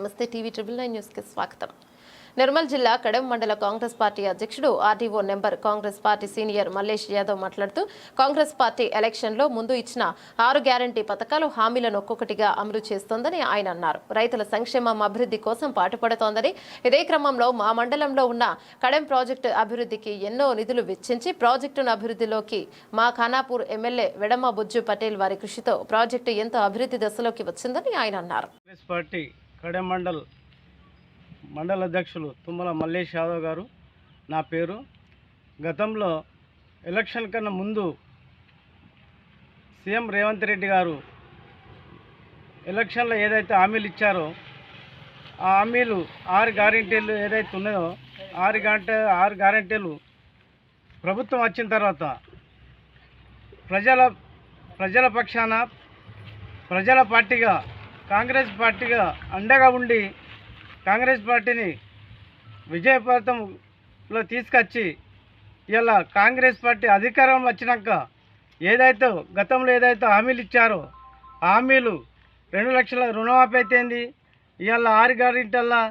నమస్తే TV triple nine న్యూస్కి స్వాగతం. నిర్మల్ జిల్లా కడెం మండల కాంగ్రెస్ పార్టీ అధ్యక్షుడు RDO number Congress party senior Mallesh Yadav మాట్లాడుతూ కాంగ్రెస్ పార్టీ ఎలక్షన్లో ముందు ఇచ్చిన ఆరు గ్యారంటీ పథకాలు హామీలను ఒక్కొక్కటిగా అమలు చేస్తోందని ఆయన అన్నారు. రైతుల సంక్షేమం అభివృద్ధి కోసం పాటుపడుతోందని ఇదే క్రమంలో మా మండలంలో ఉన్న కడెం ప్రాజెక్టు అభివృద్ధికి ఎన్నో నిధులు వెచ్చించి ప్రాజెక్టును అభివృద్ధిలోకి మా ఖానాపూర్ ఎమ్మెల్యే వెడమ బుజ్జు పటేల్ వారి కృషితో ప్రాజెక్టు ఎంతో అభివృద్ధి దశలోకి వచ్చిందని ఆయన అన్నారు. కడెం మండల్ మండల అధ్యక్షులు తుమ్మల మల్లేష్ యాదవ్ గారు నా పేరు. గతంలో ఎలక్షన్ కన్నా ముందు సీఎం రేవంత్ రెడ్డి గారు ఎలక్షన్లో ఏదైతే హామీలు ఇచ్చారో ఆ హామీలు ఆరు గ్యారంటీలు ఏదైతే ఉన్నాయో ఆరు గంట ఆరు గ్యారంటీలు ప్రభుత్వం వచ్చిన తర్వాత ప్రజల ప్రజల పక్షాన ప్రజల పార్టీగా కాంగ్రెస్ పార్టీగా అండగా ఉండి కాంగ్రెస్ పార్టీని విజయపథంలో తీసుకొచ్చి ఇలా కాంగ్రెస్ పార్టీ అధికారం వచ్చినాక ఏదైతే గతంలో ఏదైతే హామీలు ఇచ్చారో ఆ హామీలు రెండు లక్షల రుణమాఫీ అయితేంది. ఇవాళ ఆరు గారింటల్లా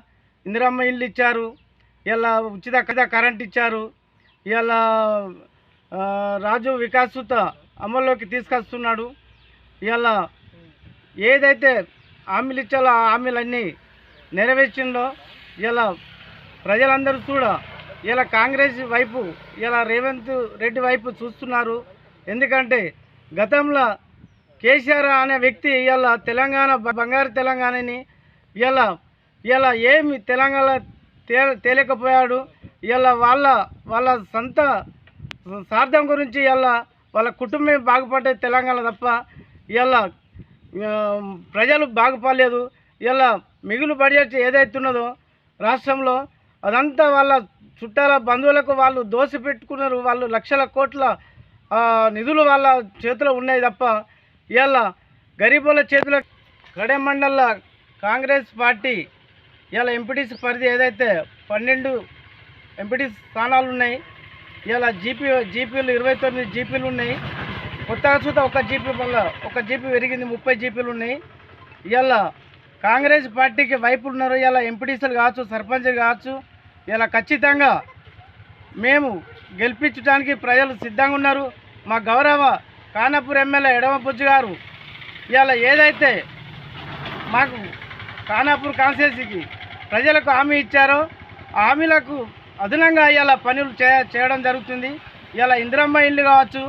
ఇందిరమ్మ ఇల్లు ఇచ్చారు. ఇలా ఉచిత కదా కరెంట్ ఇచ్చారు. ఇవాళ రాజు వికాసుత అమల్లోకి తీసుకొస్తున్నాడు. ఇవాళ ఏదైతే హామీలు ఇచ్చాలో ఆ హామీలన్నీ నెరవేర్చిందో ఇలా ప్రజలందరూ కూడా ఇలా కాంగ్రెస్ వైపు ఇలా రేవంత్ రెడ్డి వైపు చూస్తున్నారు. ఎందుకంటే గతంలో కేసీఆర్ అనే వ్యక్తి ఇలా తెలంగాణ బంగారు తెలంగాణని ఇలా ఇలా ఏమి తెలంగాణ తే తేలేకపోయాడు. ఇలా వాళ్ళ వాళ్ళ సొంత స్వార్థం గురించి ఇలా వాళ్ళ కుటుంబం బాగుపడ్డే తెలంగాణ తప్ప ఇలా ప్రజలు బాగుపడలేదు. ఇలా మిగులు బడ్జెట్ ఏదైతే ఉన్నదో రాష్ట్రంలో అదంతా వాళ్ళ చుట్టాల బంధువులకు వాళ్ళు దోసి పెట్టుకున్నారు. వాళ్ళు లక్షల కోట్ల నిధులు వాళ్ళ చేతిలో ఉన్నాయి తప్ప ఇలా గరీబుల చేతిలో కడెమండల కాంగ్రెస్ పార్టీ ఇలా ఎంపీటీసీ పరిధి ఏదైతే పన్నెండు ఎంపీటీసీ స్థానాలు ఉన్నాయి. ఇలా జీపీ జీపీలు ఇరవై తొమ్మిది జీపీలు ఉన్నాయి. కొత్తగా చూద్దాం ఒక జీపీ వల్ల ఒక జీపీ పెరిగింది ముప్పై జీపీలు ఉన్నాయి. ఇవాళ కాంగ్రెస్ పార్టీకి వైపు ఉన్నారు ఇలా ఎంపీటీసీలు కావచ్చు సర్పంచ్లు కావచ్చు ఇలా ఖచ్చితంగా మేము గెలిపించడానికి ప్రజలు సిద్ధంగా ఉన్నారు. మా గౌరవ కానాపూర్ ఎమ్మెల్యే ఎడమపుజ్జు గారు ఇవాళ ఏదైతే మాకు కానాపూర్ కాన్స్టిట్యూన్సీకి ప్రజలకు హామీ ఇచ్చారో ఆ హామీలకు అదనంగా ఇలా పనులు చే చేయడం జరుగుతుంది. ఇలా ఇందిరమ్మ ఇల్లు కావచ్చు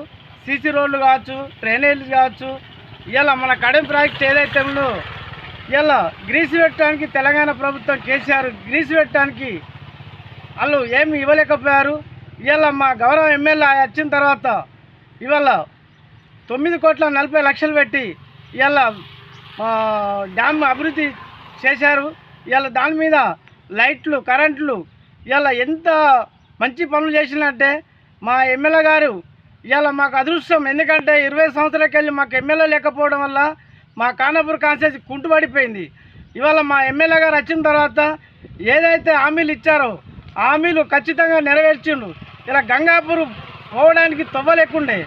సీసీ రోడ్లు కావచ్చు డ్రైనేజీలు కావచ్చు ఇలా మన కడెం ప్రాజెక్ట్ ఏదైతే ఉందో ఇలా గ్రీసు పెట్టడానికి తెలంగాణ ప్రభుత్వం కేసీఆర్ గ్రీసు పెట్టడానికి వాళ్ళు ఏమి ఇవ్వలేకపోయారు. ఇవాళ మా గౌరవ ఎమ్మెల్యే వచ్చిన తర్వాత ఇవాళ తొమ్మిది కోట్ల నలభై లక్షలు పెట్టి ఇవాళ డ్యామ్ అభివృద్ధి చేశారు. ఇవాళ దాని మీద లైట్లు కరెంట్లు ఇవాళ ఎంత మంచి పనులు చేసినట్టే మా ఎమ్మెల్యే గారు ఇవాళ మాకు అదృష్టం. ఎందుకంటే ఇరవై సంవత్సరాలకి వెళ్ళి మాకు ఎమ్మెల్యే లేకపోవడం వల్ల మా కానాపూర్ కాన్స్టిట్యూన్సీ కుంటుపడిపోయింది ఇవాళ మా ఎమ్మెల్యే గారు వచ్చిన తర్వాత ఏదైతే హామీలు ఇచ్చారో హామీలు ఖచ్చితంగా నెరవేర్చిండు. ఇలా గంగాపూర్ పోవడానికి తవ్వలేకుండే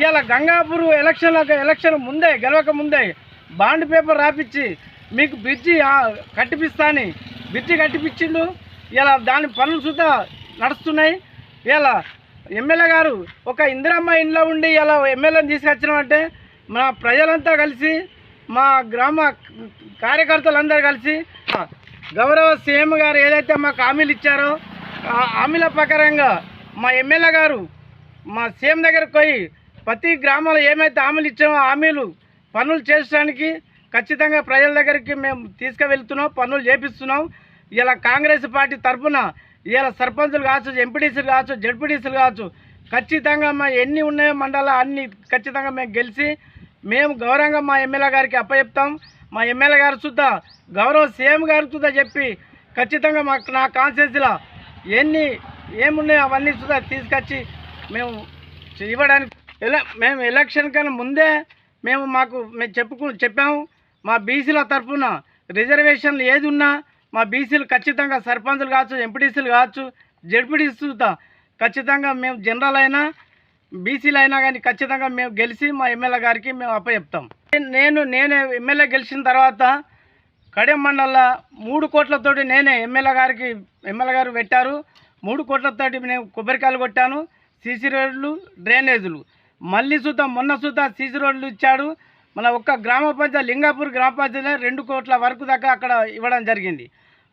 ఇవాళ గంగాపూర్ ఎలక్షన్ ఎలక్షన్ ముందే గెలవక ముందే బాండ్ పేపర్ రాపిచ్చి మీకు బ్రిడ్జి కట్టిపిస్తా అని బ్రిడ్జి కట్టిపించిండు ఇలా దాని పనులు సుతా నడుస్తున్నాయి. ఇలా ఎమ్మెల్యే గారు ఒక ఇందిరమ్మ ఇంట్లో ఉండి ఇలా ఎమ్మెల్యేని తీసుకొచ్చినామంటే మా ప్రజలంతా కలిసి మా గ్రామ కార్యకర్తలందరూ కలిసి గౌరవ సీఎం గారు ఏదైతే మాకు హామీలు ఇచ్చారో ఆ హామీల ప్రకారంగా మా ఎమ్మెల్యే గారు మా సీఎం దగ్గరకు పోయి ప్రతి గ్రామంలో ఏమైతే హామీలు ఇచ్చామో హామీలు పనులు చేసడానికి ఖచ్చితంగా ప్రజల దగ్గరికి మేము తీసుకువెళ్తున్నాం పనులు చేపిస్తున్నాం. ఇలా కాంగ్రెస్ పార్టీ తరఫున ఇలా సర్పంచులు కావచ్చు ఎంపీటీసీలు కావచ్చు జడ్పీటీసీలు కావచ్చు ఖచ్చితంగా మా ఎన్ని ఉన్నాయో మండలాలు అన్ని ఖచ్చితంగా మేము గెలిచి మేము గౌరవంగా మా ఎమ్మెల్యే గారికి అప్పచెప్తాం. మా ఎమ్మెల్యే గారు చూద్దా గౌరవ సీఎం గారు చూద్దా చెప్పి ఖచ్చితంగా మాకు నా కాన్స్టిట్యూన్సీలో ఎన్ని ఏమున్నాయో అవన్నీ చూద్దా తీసుకొచ్చి మేము ఇవ్వడానికి ఎలా మేము ఎలక్షన్ కన్నా ముందే మేము మాకు మేము చెప్పుకు చెప్పాము. మా బీసీల తరఫున రిజర్వేషన్లు ఏది ఉన్నా మా బీసీలు ఖచ్చితంగా సర్పంచులు కావచ్చు ఎంపీటీసీలు కావచ్చు జడ్పీటీసీతో ఖచ్చితంగా మేము జనరల్ అయినా బీసీలు అయినా కానీ ఖచ్చితంగా మేము గెలిచి మా ఎమ్మెల్యే గారికి మేము అప్పచెప్తాం. నేను నేనే ఎమ్మెల్యే గెలిచిన తర్వాత కడెం మండల్లో మూడు కోట్లతోటి నేనే ఎమ్మెల్యే గారికి ఎమ్మెల్యే గారు పెట్టారు. మూడు కోట్లతోటి నేను కొబ్బరికాయలు కొట్టాను సీసీ రోడ్లు డ్రైనేజీలు. మళ్ళీ చూద్దాం మొన్న చూద్దాం సీసీ రోడ్లు ఇచ్చాడు. మన ఒక్క గ్రామ పంచాయతీ లింగాపూర్ గ్రామ పంచాయతీలో రెండు కోట్ల వరకు దాకా అక్కడ ఇవ్వడం జరిగింది.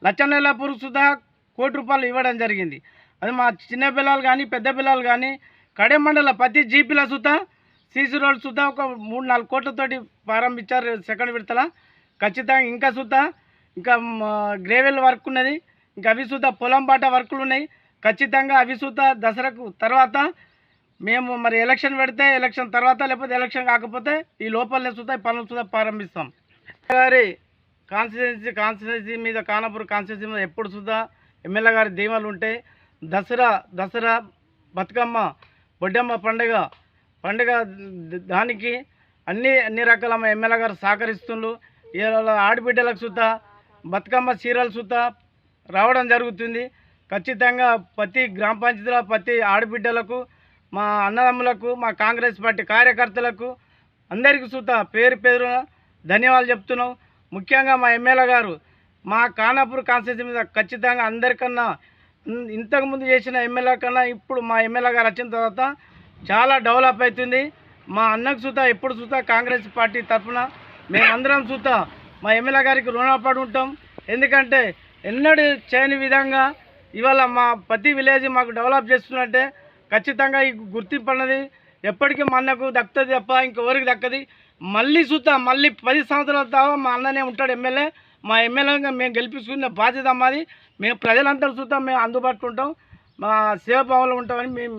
లచ్చనల్లాపూర్ సుధా కోటి రూపాయలు ఇవ్వడం జరిగింది. అది మా చిన్న పిల్లలు కానీ పెద్ద పిల్లలు కానీ కడెం మండల ప్రతి జీపీల సుతా సీసీ రోడ్ సుతా ఒక మూడు నాలుగు కోట్లతోటి ప్రారంభించారు సెకండ్ విడతల. ఖచ్చితంగా ఇంకా సుతా ఇంకా గ్రేవెల్ వర్క్ ఉన్నది ఇంకా అవి సుతా పొలం బాట వర్కులు ఉన్నాయి. ఖచ్చితంగా అవి సుతా దసరాకు తర్వాత మేము మరి ఎలక్షన్ పెడితే ఎలక్షన్ తర్వాత లేకపోతే ఎలక్షన్ కాకపోతే ఈ లోపలనే సుతా పనులు సుతా ప్రారంభిస్తాం. గారి కాన్స్టిట్యున్సీ కాన్స్టిట్యున్సీ మీద కానపూర్ కాన్స్టిట్యున్సీ మీద ఎప్పుడు చూద్దా. ఎమ్మెల్యే గారి దీవెనలు ఉంటాయి దసరా దసరా బతుకమ్మ బొడ్డమ్మ పండుగ పండుగ దానికి అన్ని అన్ని రకాల మా ఎమ్మెల్యే గారు సహకరిస్తుండ్రు. ఇలా ఆడబిడ్డలకు సుతా బతుకమ్మ చీరలు సుత రావడం జరుగుతుంది. ఖచ్చితంగా ప్రతి గ్రామ పంచాయతీలో ప్రతి ఆడబిడ్డలకు మా అన్నదమ్ములకు మా కాంగ్రెస్ పార్టీ కార్యకర్తలకు అందరికీ సుతా పేరు పేరున ధన్యవాదాలు చెప్తున్నాం. ముఖ్యంగా మా ఎమ్మెల్యే గారు మా కానాపూర్ కాన్స్టిట్యూన్సీ మీద ఖచ్చితంగా అందరికన్నా ఇంతకుముందు చేసిన ఎమ్మెల్యే కన్నా ఇప్పుడు మా ఎమ్మెల్యే గారు వచ్చిన తర్వాత చాలా డెవలప్ అవుతుంది. మా అన్నకు సుతా ఎప్పుడు సుతా కాంగ్రెస్ పార్టీ తరఫున. మేమందరం సుతా మా ఎమ్మెల్యే గారికి రుణపడి ఉంటాం. ఎందుకంటే ఎన్నడూ చేయని విధంగా ఇవాళ మా ప్రతి విలేజ్ మాకు డెవలప్ చేస్తున్నట్టే ఖచ్చితంగా ఈ గుర్తింపు అన్నది ఎప్పటికీ మా అన్నకు దక్కుతుంది తప్ప ఇంకెవరికి దక్కది. మళ్ళీ చూద్దాం. మళ్ళీ పది సంవత్సరాల తర్వాత మా అన్ననే ఉంటాడు ఎమ్మెల్యే. మా ఎమ్మెల్యేగా మేము గెలిపించుకునే బాధ్యత మాది. మేము ప్రజలందరూ చూద్దాం. మేము అందుబాటులో ఉంటాం. మా సేవాభావంలో ఉంటామని మేము